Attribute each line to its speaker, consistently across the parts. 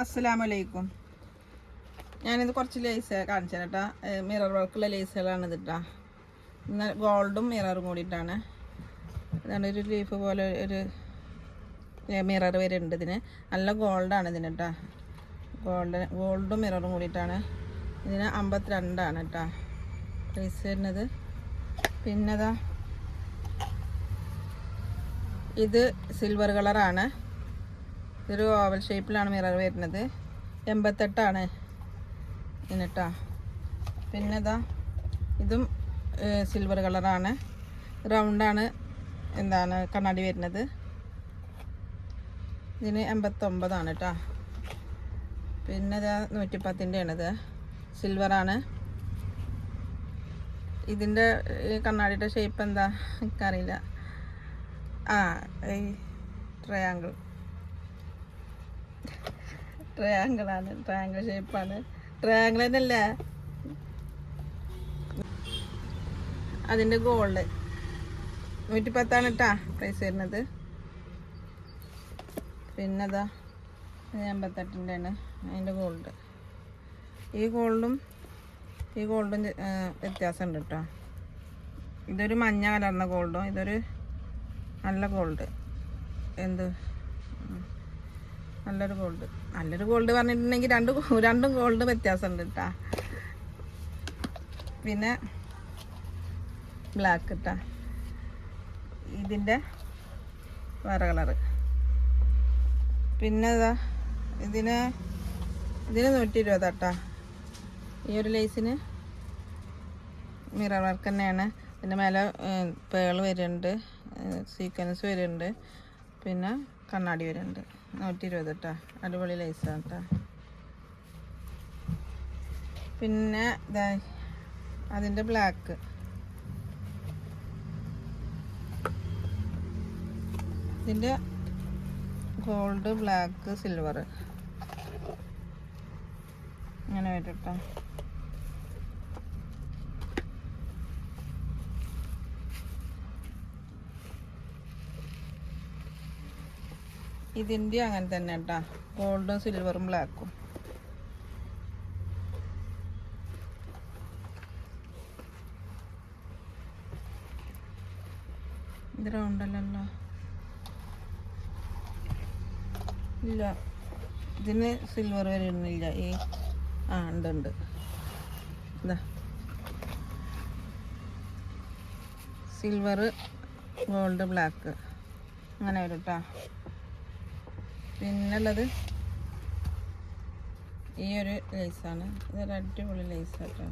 Speaker 1: അസ്സലാമലൈക്കും. ഞാനിത് കുറച്ച് ലേസ് കാണിച്ചു കേട്ടാ മിറർ വർക്കുള്ള ലേസുകളാണ് ഇതിട്ടാ. ഇന്ന് ഗോൾഡും മിററും കൂടിയിട്ടാണ്. ഇതാണ് ഒരു ലീഫ് പോലെ ഒരു മിറർ വരുന്നുണ്ട് ഇതിന്. നല്ല ഗോൾഡാണ് ഇതിന് കേട്ടാ ഗോൾഡ് ഗോൾഡും മിററും കൂടിയിട്ടാണ്. ഇതിന് അമ്പത്തിരണ്ടാണ് കേട്ടാ പ്രൈസ് വരുന്നത്. പിന്നെതാ ഇത് സിൽവർ കളറാണ് ഇതൊരു ഓവൽ ഷേപ്പിലാണ് മിറർ വരുന്നത്. എൺപത്തെട്ടാണ്. എന്നിട്ടാ പിന്നെ ഇതാ ഇതും സിൽവർ കളറാണ് റൗണ്ടാണ് എന്താണ് കണ്ണാടി വരുന്നത്. ഇതിന് എൺപത്തൊമ്പതാണ് കേട്ടോ പിന്നെ ഇതാ നൂറ്റിപ്പത്തിന്റെ ആണിത് സിൽവറാണ് ഇതിന്റെ കണ്ണാടിയുടെ ഷേപ്പ് എന്താ? എനിക്കറിയില്ല. ആ ഈ ട്രയാങ്കിൾ ട്രയാങ്കിൾ ആണ്. ട്രയാങ്കിൾ ഷേപ്പാണ് ട്രയാങ്കിൾ തന്നെയല്ലേ? അതിന്റെ ഗോൾഡ് നൂറ്റി പത്താണ് കേട്ടാ പ്രൈസ് വരുന്നത്. പിന്നെ അമ്പത്തെട്ടിന്റെ ആണ് അതിന്റെ ഗോൾഡ് ഈ ഗോൾഡും ഈ ഗോൾഡും വ്യത്യാസമുണ്ട് കേട്ടോ ഇതൊരു മഞ്ഞ കലർന്ന ഗോൾഡും ഇതൊരു നല്ല ഗോൾഡ് എന്ത്. നല്ലൊരു ഗോൾഡ് നല്ലൊരു ഗോൾഡ് പറഞ്ഞിട്ടുണ്ടെങ്കിൽ രണ്ട് രണ്ടും ഗോൾഡ് വ്യത്യാസമുണ്ട് കേട്ടാ പിന്നെ ബ്ലാക്ക് കേട്ടാ ഇതിന്റെ വേറെ കളറ് പിന്നെ ഇതാ ഇതിന് ഇതിന് നൂറ്റി ഇരുപതാട്ടാ ഈ ഒരു ലേസിന് മിറർ വർക്ക് തന്നെയാണ്. പിന്നെ മേലെ പേൾ വരുന്നുണ്ട് സീക്വൻസ് വരുന്നുണ്ട് പിന്നെ കണ്ണാടി വരുന്നുണ്ട്. നൂറ്റി ഇരുപത് കേട്ടോ അടിപൊളി ലൈസാണ് കേട്ടോ പിന്നെ അതിന്റെ ബ്ലാക്ക്. ഇതിന്റെ ഗോൾഡ് ബ്ലാക്ക് സിൽവർ അങ്ങനെ വരും കേട്ടോ ഇതിന്റെ അങ്ങനെ തന്നെ കേട്ടോ ഗോൾഡും സിൽവറും ബ്ലാക്കും ഇത് റൗണ്ടല്ലല്ലോ ഇല്ല. ഇതിന് സിൽവർ വരുന്നില്ല ഈ ആ ഉണ്ട് ഉണ്ട്. സിൽവർ ഗോൾഡ് ബ്ലാക്ക് അങ്ങനെ വരും കേട്ടോ പിന്നുള്ളത് ഈ ഒരു ലേസാണ്. ഇതൊരു അടിപൊളി ലേസ് കേട്ടോ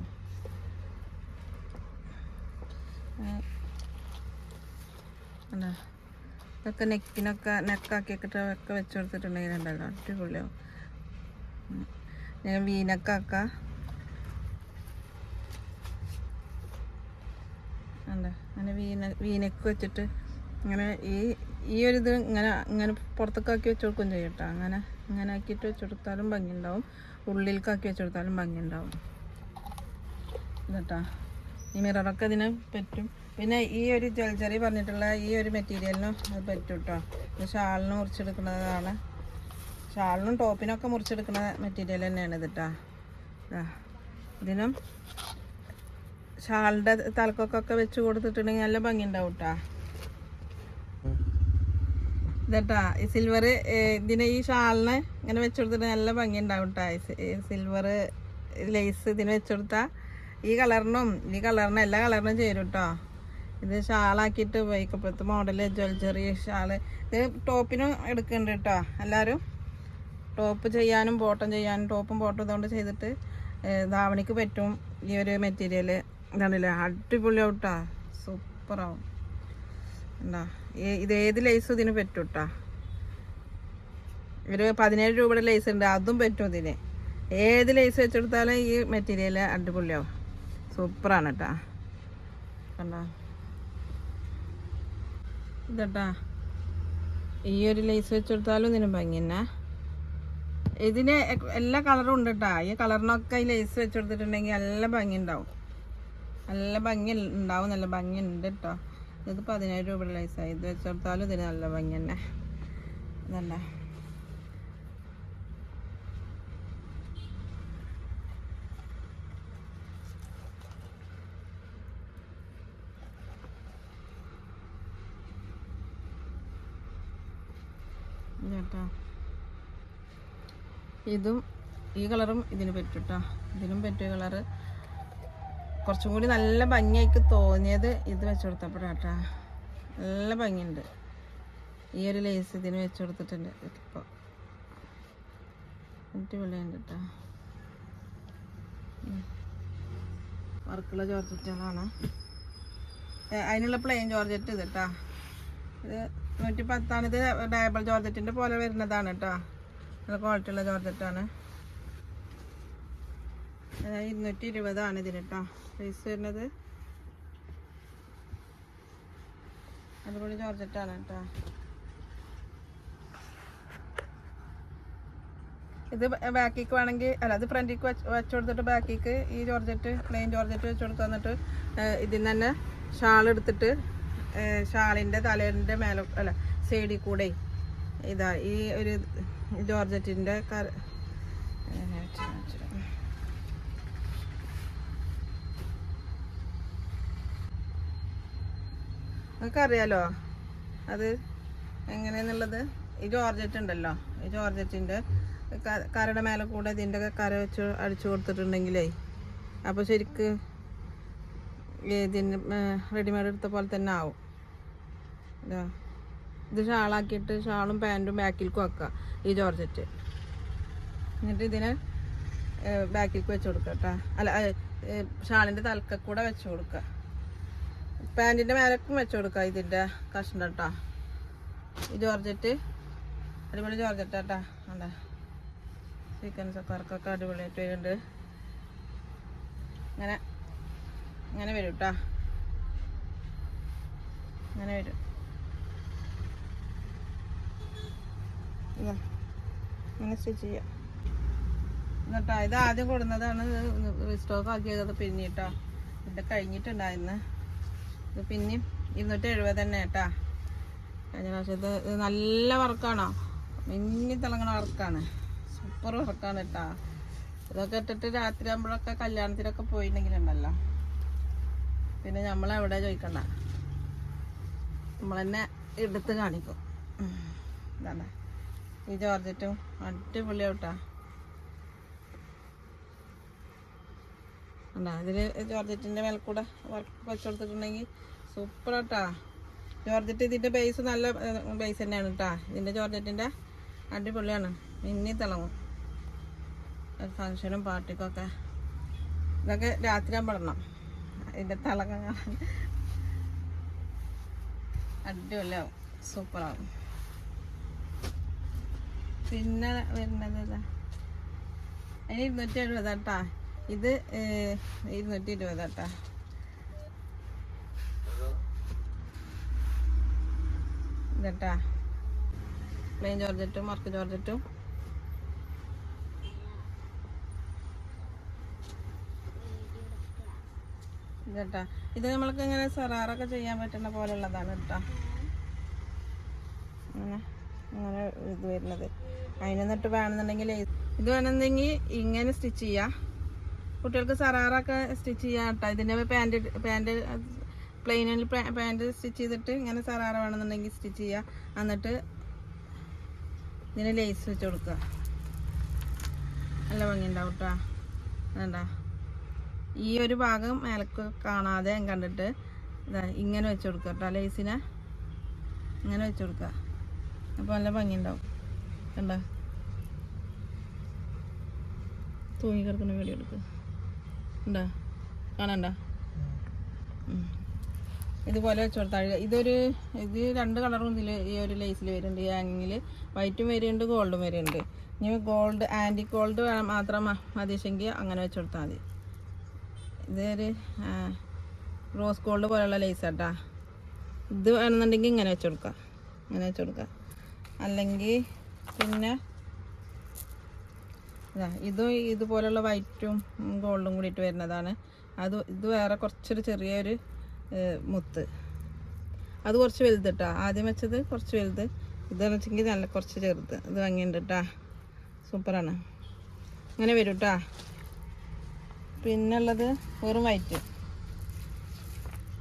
Speaker 1: ഇതൊക്കെ നെക്കിനൊക്കെ നെക്കാക്കിയൊക്കെ ഒക്കെ വെച്ച് കൊടുത്തിട്ടുണ്ടെങ്കിൽ ഉണ്ടല്ലോ അടിപൊളിയാവും. ഞാൻ വീനക്കാക്ക. അല്ല അങ്ങനെ വീന വീനക്ക് വെച്ചിട്ട് ഇങ്ങനെ ഈ ഈ ഒരു ഇത് ഇങ്ങനെ ഇങ്ങനെ പുറത്തൊക്കെ ആക്കി വെച്ച് കൊടുക്കും കേട്ടോ അങ്ങനെ ഇങ്ങനെ ആക്കിയിട്ട് വെച്ച് കൊടുത്താലും ഭംഗിയുണ്ടാവും. ഉള്ളിലേക്കാക്കി വെച്ച് കൊടുത്താലും ഭംഗിയുണ്ടാവും. ഇതട്ടാ. ഈ മിററൊക്കെ ഇതിന് പറ്റും. പിന്നെ ഈ ഒരു ജ്വൽജറി പറഞ്ഞിട്ടുള്ള ഈ ഒരു മെറ്റീരിയലിനും അത് പറ്റും കേട്ടോ ഇത് ഷാളിന് മുറിച്ചെടുക്കുന്നതാണ്. ഷാളിനും ടോപ്പിനൊക്കെ മുറിച്ചെടുക്കുന്ന മെറ്റീരിയൽ തന്നെയാണ് ഇത് കേട്ടോ ഇതാ. ഇതിനും ഷാളിന്റെ തലക്കൊക്കെ വെച്ച് കൊടുത്തിട്ടുണ്ടെങ്കിൽ നല്ല ഭംഗി ഉണ്ടാവും കേട്ടോ ഇതട്ടാ ഈ സിൽവർ ഇതിനെ ഈ ഷാളിന് ഇങ്ങനെ വെച്ചുകൊടുത്തിട്ട് നല്ല ഭംഗി ഉണ്ടാവും കേട്ടോ സിൽവർ ലേസ് ഇതിന് വെച്ചുകൊടുത്താൽ ഈ കളറിനും ഈ കളറിനും എല്ലാ കളറിനും ചേരും കേട്ടോ ഇത് ഷാളാക്കിയിട്ട് ഉപയോഗിക്കപ്പോഴത്തെ മോഡൽ ജ്വൽജറി ഷാൾ. ഇത് ടോപ്പിനും എടുക്കുന്നുണ്ട് കേട്ടോ എല്ലാവരും. ടോപ്പ് ചെയ്യാനും ബോട്ടം ചെയ്യാനും ടോപ്പും ബോട്ടും ഇതുകൊണ്ട് ചെയ്തിട്ട് ധാവണിക്ക് പറ്റും ഈ ഒരു മെറ്റീരിയൽ ഇതാണല്ലേ അടിപൊളിയാവും കേട്ടോ സൂപ്പറാവും. എന്താ? ഇത് ഏത് ലേസും ഇതിന് പറ്റും കേട്ടോ ഒരു പതിനേഴ് രൂപയുടെ ലേസ് ഉണ്ട് അതും പറ്റും ഇതിന്. ഏത് ലേസ് വെച്ചെടുത്താലും ഈ മെറ്റീരിയൽ അടിപൊളിയാവും. സൂപ്പറാണ് കേട്ടോ കണ്ടോ? ഇതട്ടാ. ഈ ഒരു ലേസ് വെച്ചെടുത്താലും ഇതിന് ഭംഗി തന്നെ. ഇതിന് എല്ലാ കളറും ഉണ്ട് കേട്ടാ ഈ കളറിനൊക്കെ ഈ ലേസ് വെച്ചെടുത്തിട്ടുണ്ടെങ്കിൽ നല്ല ഭംഗി ഉണ്ടാവും. നല്ല ഭംഗി ഉണ്ടാവും നല്ല ഭംഗി ഉണ്ട് കേട്ടോ ഇത് പതിനായിരം രൂപയുടെ ലൈസായി ഇത് വെച്ചെടുത്താലും ഇതിന് നല്ല ഭംഗി തന്നെ. നല്ല ഇതും ഈ കളറും ഇതിന് പറ്റും കേട്ടോ ഇതിനും പറ്റിയ കളറ് കുറച്ചും കൂടി നല്ല ഭംഗിയായിട്ട് തോന്നിയത് ഇത് വെച്ച് കൊടുത്തപ്പോഴാട്ടാ. നല്ല ഭംഗിയുണ്ട്. ഈ ഒരു ലേസ് ഇതിന് വെച്ച് കൊടുത്തിട്ടുണ്ട്. ഇപ്പോൾ അടിപൊളിയുണ്ട് കേട്ടോ വർക്കുള്ള ജോർജറ്റുകളാണ്. അതിനുള്ള പ്ലെയിൻ ജോർജറ്റ് ഇത് കേട്ടോ ഇത് നൂറ്റി പത്താണ് ഇത് ഡയബിൾ ജോർജറ്റിന്റെ പോലെ വരുന്നതാണ് കേട്ടോ നല്ല ക്വാളിറ്റി ഉള്ള ജോർജറ്റാണ്. ഇരുന്നൂറ്റി ഇരുപതാണ് ഇതിന് കേട്ടോ പ്രൈസ് വരുന്നത്. അതുപോലെ ജോർജറ്റാണ് കേട്ടോ. ഇത് ബാക്കിക്ക് വേണമെങ്കിൽ അല്ല അത് ഫ്രണ്ടിക്ക് വെച്ച് കൊടുത്തിട്ട് ബാക്കിക്ക് ഈ ജോർജറ്റ് പ്ലെയിൻ ജോർജറ്റ് വെച്ച് കൊടുത്തു തന്നിട്ട് ഇതിൽ നിന്ന് തന്നെ ഷാൾ എടുത്തിട്ട് ഷാളിന്റെ തലേന്റെ മേലെ അല്ല സൈഡിൽ കൂടെ ഇതാ ഈ ഒരു ജോർജറ്റിന്റെ കര തരാം. നിങ്ങൾക്കറിയാലോ? അത് എങ്ങനെയെന്നുള്ളത്? ഈ ജോർജറ്റ് ഉണ്ടല്ലോ. ഈ ജോർജറ്റിന്റെ കരയുടെ മേലെ കൂടെ ഇതിന്റെ കര വെച്ച് അടിച്ചു കൊടുത്തിട്ടുണ്ടെങ്കിലേ അപ്പോൾ ശരിക്ക് ഇതിന് റെഡിമെയ്ഡ് എടുത്ത പോലെ തന്നെ ആവും. ഇതാ. ഇത് ഷാളാക്കിയിട്ട് ഷാളും പാന്റും ബാക്കിൽക്കും വെക്കുക ഈ ജോർജറ്റ്. എന്നിട്ട് ഇതിനെ ബാക്കിലേക്ക് വെച്ച് കൊടുക്കുക കേട്ടോ അല്ല ഷാളിന്റെ തലക്ക കൂടെ വെച്ച് കൊടുക്കുക പാന്റിന്റെ മേലക്കും വെച്ച് കൊടുക്കാം ഇതിന്റെ കഷ്ണം കേട്ടോ ഈ ജോർജറ്റ് അടിപൊളി ജോർജറ്റ് കേട്ടോ അതെ ചിക്കൻ വർക്കൊക്കെ അടിപൊളിയായിട്ട് വരുന്നുണ്ട്. ഇങ്ങനെ ഇങ്ങനെ വരും കേട്ടോ ഇങ്ങനെ വരും. ഇതാ, സ്റ്റിച്ച് ചെയ്യാം. എന്നിട്ടാ ഇത് ആദ്യം കൊടുന്നതാണ് സ്റ്റോക്ക് ആക്കിയത് പിന്നീട്ടാ. ഇത് കഴിഞ്ഞിട്ടുണ്ടായിരുന്നു. ഇത് പിന്നെയും ഇരുന്നൂറ്റി എഴുപത് തന്നെ കേട്ടാ. കഴിഞ്ഞ പ്രാവശ്യം ഇത് നല്ല വർക്കാണോ? മിന്നി തിളങ്ങണ വർക്കാണ്. സൂപ്പർ വർക്കാണ് കേട്ടാ. ഇതൊക്കെ ഇട്ടിട്ട് രാത്രി ആകുമ്പോഴൊക്കെ കല്യാണത്തിനൊക്കെ പോയിട്ടുണ്ടെങ്കിലുണ്ടല്ലോ. പിന്നെ നമ്മളെവിടെ ചോദിക്കണ്ട. നമ്മൾ തന്നെ എടുത്ത് കാണിക്കും. എന്താണ് ഈ ജോർജറ്റും അടിപൊളിയാവട്ടാ ഉണ്ടാ അതിൽ ജോർജറ്റിന്റെ മേൽ കൂടെ വർക്ക് വെച്ച് കൊടുത്തിട്ടുണ്ടെങ്കിൽ സൂപ്പർ കേട്ടാ ജോർജറ്റ് ഇതിന്റെ ബേസ് നല്ല ബേസ് തന്നെയാണ് കേട്ടാ ഇതിന്റെ ജോർജറ്റിന്റെ അടിപൊളിയാണ്. മിന്നി തിളങ്ങും. ഫങ്ഷനും പാർട്ടിക്കൊക്കെ ഇതൊക്കെ രാത്രി ഇടണം. അതിന്റെ തിളക്കം കാണാൻ അടിപൊളിയാവും. സൂപ്പറാവും പിന്നെ വരുന്നത് ഇനി ഇരുന്നൂറ്റി എഴുപതാട്ടാ ഇത് ഇരുന്നൂറ്റി ഇരുന്നൂറ്റി ഇരുപതാട്ടാ ഇതട്ടാ. Plain ജോർജറ്റും mark ജോർജറ്റും. ഇതട്ടാ. ഇത് നമ്മൾക്ക് ഇങ്ങനെ സെറാറൊക്കെ ചെയ്യാൻ പറ്റുന്ന പോലുള്ളതാണ് കേട്ടോ അങ്ങനെ അങ്ങനെ ഇത് വരുന്നത്. അതിനെന്നിട്ട് വേണമെന്നുണ്ടെങ്കിൽ ഇത് വേണമെന്നുണ്ടെങ്കിൽ ഇങ്ങനെ സ്റ്റിച്ച് ചെയ്യാം. കുട്ടികൾക്ക് സറാറൊക്കെ സ്റ്റിച്ച് ചെയ്യാം കേട്ടോ. ഇതിന്റെ പാന്റ് പാന്റ് പ്ലെയിനിൽ പാന്റ് സ്റ്റിച്ച് ചെയ്തിട്ട് ഇങ്ങനെ സറാറ വേണമെന്നുണ്ടെങ്കിൽ സ്റ്റിച്ച് ചെയ്യുക എന്നിട്ട് ഇതിന് ലേസ് വെച്ച് കൊടുക്കുക. നല്ല ഭംഗി ഉണ്ടാവും കേട്ടോ ഈ ഒരു ഭാഗം മേലക്ക് കാണാതെ കണ്ടിട്ട് ഇതാ ഇങ്ങനെ വെച്ച് കൊടുക്കുക കേട്ടോ. ലേസിനെ ഇങ്ങനെ വെച്ച് കൊടുക്കുക. അപ്പോൾ നല്ല ഭംഗി ഉണ്ടാവും കണ്ടോ? തൂങ്ങി കിടക്കുന്ന വീഡിയോ ഇതുപോലെ വെച്ച് കൊടുത്താൽ ഇതൊരു ഇത് രണ്ട് കളറും ഇതിൽ ഈ ഒരു ലേസിൽ വരുന്നുണ്ട്. ഈ ഹാങ്ങിങ്ങിൽ വൈറ്റും വരുന്നുണ്ട് ഗോൾഡും വരുന്നുണ്ട്. ഇനി ഗോൾഡ് ആന്റി ഗോൾഡ് മാത്രം മ- മതിയെങ്കിൽ അങ്ങനെ വെച്ച് കൊടുത്താൽ മതി. ഇതൊരു റോസ് ഗോൾഡ് പോലെയുള്ള ലേസ് കേട്ടാ ഇത് വേണമെന്നുണ്ടെങ്കിൽ ഇങ്ങനെ വെച്ച് കൊടുക്കാം. ഇങ്ങനെ വെച്ച് കൊടുക്കാം. അല്ലെങ്കിൽ പിന്നെ ഇതാ ഇതും ഇതുപോലുള്ള വൈറ്റും ഗോൾഡും കൂടിയിട്ട് വരുന്നതാണ്. അത് ഇത് വേറെ കുറച്ചൊരു ചെറിയൊരു മുത്ത്. അത് കുറച്ച് വലുത് കേട്ടോ ആദ്യം വെച്ചത് കുറച്ച് വലുത്. ഇതെന്ന് വെച്ചെങ്കിൽ നല്ല കുറച്ച് ചെറുത്. ഇത് ഭംഗിയുണ്ട് കേട്ടാ സൂപ്പറാണ്. അങ്ങനെ വരും കേട്ടാ പിന്നുള്ളത് വെറും വൈറ്റ്.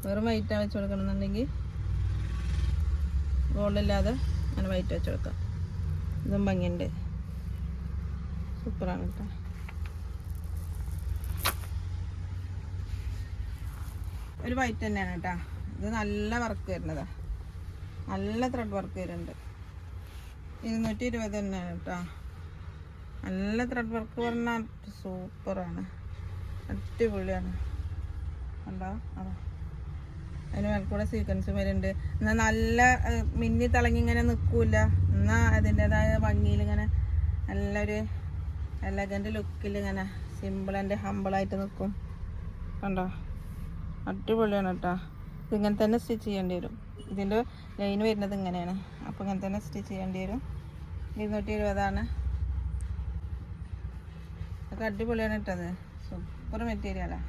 Speaker 1: വെറും വൈറ്റാണ് വെച്ച് കൊടുക്കണമെന്നുണ്ടെങ്കിൽ ഗോൾഡില്ലാതെ അങ്ങനെ വൈറ്റ് വെച്ച് കൊടുക്കാം. ഇതും ഭംഗിയുണ്ട്. സൂപ്പറാണ് കേട്ടോ. ഒരു വൈറ്റ് തന്നെയാണ് കേട്ടോ. ഇത് നല്ല വർക്ക് വരുന്നതാ. നല്ല ത്രെഡ് വർക്ക് വരുന്നുണ്ട്. ഇരുന്നൂറ്റി ഇരുപത് തന്നെയാണ് കേട്ടോ. നല്ല ത്രെഡ് വർക്ക് പറഞ്ഞാൽ സൂപ്പറാണ്. അടിപൊളിയാണ്. കണ്ടോ? അതാ. അതിന് മേൽക്കൂടെ സീക്വൻസ് വരുന്നുണ്ട്. എന്നാൽ നല്ല മിന്നി തിളങ്ങി ഇങ്ങനെ നിൽക്കൂല എന്നാൽ അതിന്റെതായ ഭംഗിയിൽ ഇങ്ങനെ നല്ലൊരു എലഗന്റ് ലുക്കിൽ ഇങ്ങനെ സിമ്പിൾ ആൻഡ് ഹമ്പിളായിട്ട് നിൽക്കും കണ്ടോ? അടിപൊളിയാണ് കേട്ടോ ഇതിങ്ങനെ തന്നെ സ്റ്റിച്ച് ചെയ്യേണ്ടി വരും. ഇതിന്റെ ലൈൻ വരുന്നത് ഇങ്ങനെയാണ്. അപ്പോൾ ഇങ്ങനെ തന്നെ സ്റ്റിച്ച് ചെയ്യേണ്ടി വരും. ഇരുന്നൂറ്റി എഴുപതാണ് അതൊക്കെ അടിപൊളിയാണ് കേട്ടത് സൂപ്പർ മെറ്റീരിയലാണ്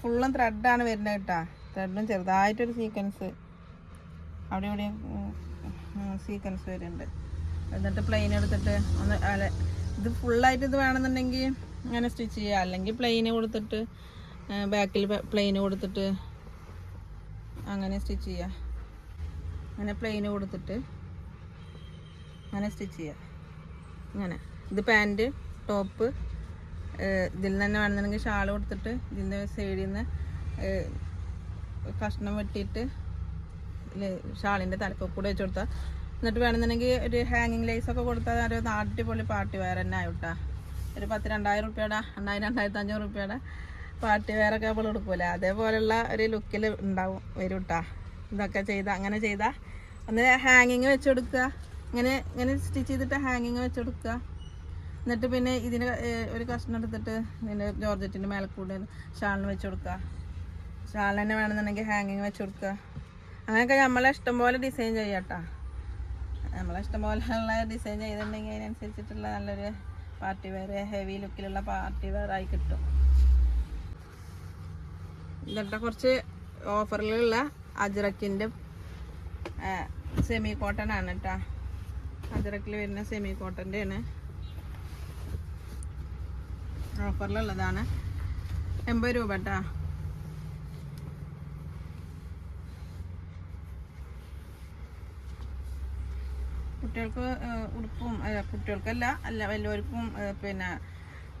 Speaker 1: ഫുള്ളും ത്രെഡാണ് വരുന്നത് കേട്ടോ ത്രെഡും ചെറുതായിട്ടൊരു സീക്വൻസ് അവിടെ ഇവിടെ സീക്വൻസ് വരുന്നുണ്ട്. എന്നിട്ട് പ്ലെയിൻ എടുത്തിട്ട് ഒന്ന് ഇത് ഫുള്ളായിട്ട് ഇത് വേണമെന്നുണ്ടെങ്കിൽ അങ്ങനെ സ്റ്റിച്ച് ചെയ്യുക. അല്ലെങ്കിൽ പ്ലെയിന് കൊടുത്തിട്ട് ബാക്കിൽ പ്ലെയിന് കൊടുത്തിട്ട് അങ്ങനെ സ്റ്റിച്ച് ചെയ്യുക. അങ്ങനെ പ്ലെയിന് കൊടുത്തിട്ട് അങ്ങനെ സ്റ്റിച്ച് ചെയ്യുക. അങ്ങനെ. ഇത് പാന്റ് ടോപ്പ് ഇതിൽ തന്നെ വേണമെന്നുണ്ടെങ്കിൽ ഷാൾ കൊടുത്തിട്ട് ഇതിന്റെ സൈഡിൽ നിന്ന് കഷ്ണം വെട്ടിയിട്ട് ഷാളിന്റെ തലക്കൂടെ കൂടെ വെച്ച് കൊടുത്താൽ എന്നിട്ട് വേണമെന്നുണ്ടെങ്കിൽ ഒരു ഹാങ്ങിങ് ലൈസ് ഒക്കെ കൊടുത്താൽ ഒരു അടിപൊളി പാർട്ടി വെയർ തന്നെ ആയിട്ടാ. ഒരു പത്ത് രണ്ടായിരം റുപ്യയുടെ രണ്ടായിരം രണ്ടായിരത്തി അഞ്ഞൂറ് റുപ്യയുടെ പാർട്ടി വെയറൊക്കെ നമ്മൾ എടുക്കൂല അതേപോലെയുള്ള ഒരു ലുക്കിൽ ഉണ്ടാവും വരും കേട്ടാ ഇതൊക്കെ ചെയ്ത അങ്ങനെ ചെയ്താൽ ഒന്ന് ഹാങ്ങിങ് വെച്ചെടുക്കുക ഇങ്ങനെ ഇങ്ങനെ സ്റ്റിച്ച് ചെയ്തിട്ട് ഹാങ്ങിങ് വെച്ചെടുക്കുക എന്നിട്ട് പിന്നെ ഇതിന് ഒരു കഷ്ണം എടുത്തിട്ട് ഇതിന്റെ ജോർജറ്റിന്റെ മേലെ കൂടെ ഷാളിന് വെച്ച് കൊടുക്കുക. ഷാളിന് തന്നെ വേണമെന്നുണ്ടെങ്കിൽ ഹാങ്ങിങ് വെച്ച് കൊടുക്കുക. അങ്ങനെയൊക്കെ നമ്മളെ ഇഷ്ടം പോലെ ഡിസൈൻ ചെയ്യാം നമ്മളെ ഇഷ്ടം പോലെയുള്ള ഡിസൈൻ ചെയ്തിട്ടുണ്ടെങ്കിൽ അതിനനുസരിച്ചിട്ടുള്ള നല്ലൊരു പാർട്ടി വെയർ ഹെവി ലുക്കിലുള്ള പാർട്ടി വെയർ ആയി കിട്ടും. ഇതൊക്കെ കുറച്ച് ഓഫറിലുള്ള അജ്രക്കിന്റെ സെമി കോട്ടൺ ആണ് കേട്ടോ അജ്രക്കിൽ വരുന്ന സെമി കോട്ടന്റെ ആണ് ഓഫറിലുള്ളതാണ് എൺപത് രൂപ കേട്ടോ കുട്ടികൾക്ക് ഉടുപ്പും കുട്ടികൾക്കല്ല അല്ല വലിയവർക്കും പിന്നെ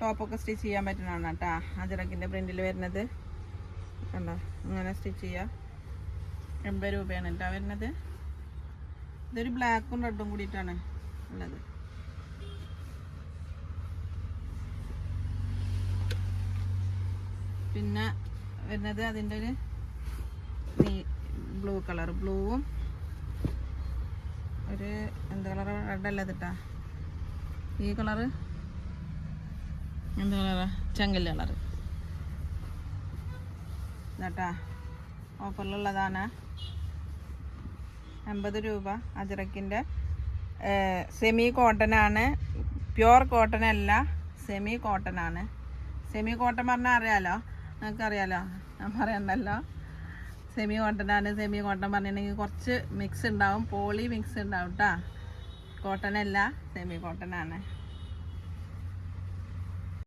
Speaker 1: ടോപ്പൊക്കെ സ്റ്റിച്ച് ചെയ്യാൻ പറ്റുന്നതാണ് കേട്ടോ. അജറക്കിന്റെ പ്രിന്റിൽ വരുന്നത്. കണ്ടോ? ഇങ്ങനെ സ്റ്റിച്ച് ചെയ്യുക എൺപത് രൂപയാണ് കേട്ടോ വരുന്നത്. ഇതൊരു ബ്ലാക്കും റെഡും കൂടിയിട്ടാണ് ഉള്ളത്. പിന്നെ വരുന്നത് അതിന്റെ ഒരു ബ്ലൂ കളർ ബ്ലൂവും ഒരു എന്ത് കളർ? റെഡ് അല്ല ഇതിട്ടാ ഈ കളറ് എന്ത് കളറാ? ചെങ്കൽ കളറ്. ഇതാട്ടാ. ഓഫറിലുള്ളതാണ്. അമ്പത് രൂപ. അജറക്കിന്റെ സെമി കോട്ടൺ ആണ്. പ്യുവർ കോട്ടൺ അല്ല സെമി കോട്ടൺ ആണ്. സെമി കോട്ടൺ പറഞ്ഞാൽ അറിയാലോ? നിങ്ങൾക്ക് അറിയാലോ ഞാൻ പറയണ്ടല്ലോ? സെമി കോട്ടൺ ആണ് സെമി കോട്ടൺ പറഞ്ഞിട്ടുണ്ടെങ്കിൽ കുറച്ച് മിക്സ് ഉണ്ടാവും. പോളി മിക്സ് ഉണ്ടാവും കേട്ടോ കോട്ടൺ അല്ല സെമി കോട്ടൺ ആണ്.